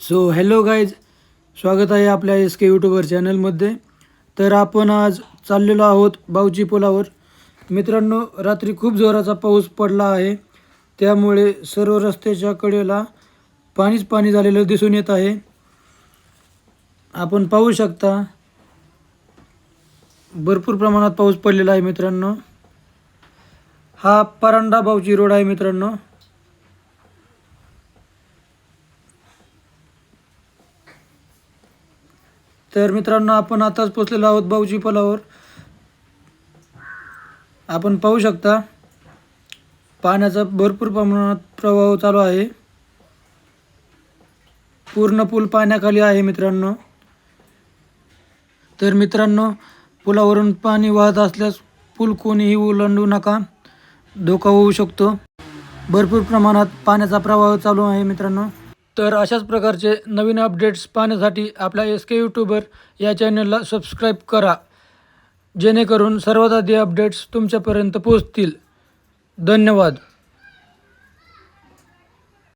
So hello guys स्वागत आहे आपल्या एस के यूट्यूबर चॅनलमध्ये तर आपण आज चाललेलो आहोत बावची पुलावर. मित्रांनो रात्री खूप जोराचा पाऊस पडला आहे. त्यामुळे सर्व रस्त्याच्या कडेला पाणीच पाणी झालेलं दिसून येत आहे. आपण पाहू शकता भरपूर प्रमाणात पाऊस पडलेला आहे मित्रांनो. हा परांडा बावची रोड आहे मित्रांनो. तर मित्रांनो आपण आताच पोचलेलो आहोत बाऊजी पुलावर. आपण पाहू शकता पाण्याचा भरपूर प्रमाणात प्रवाह चालू आहे. पूर्ण पूल पाण्याखाली आहे मित्रांनो. तर मित्रांनो पुलावरून पाणी वाहत असल्यास पूल कोणीही ओलांडू नका. धोका होऊ शकतो. भरपूर प्रमाणात पाण्याचा प्रवाह चालू आहे मित्रांनो. तर अशाच प्रकारचे नवीन अपडेट्स पाहण्यासाठी आपल्या एस के यूट्यूबर या चॅनलला सबस्क्राईब करा. जेणेकरून सर्वात आधी अपडेट्स तुमच्यापर्यंत पोहोचतील. धन्यवाद.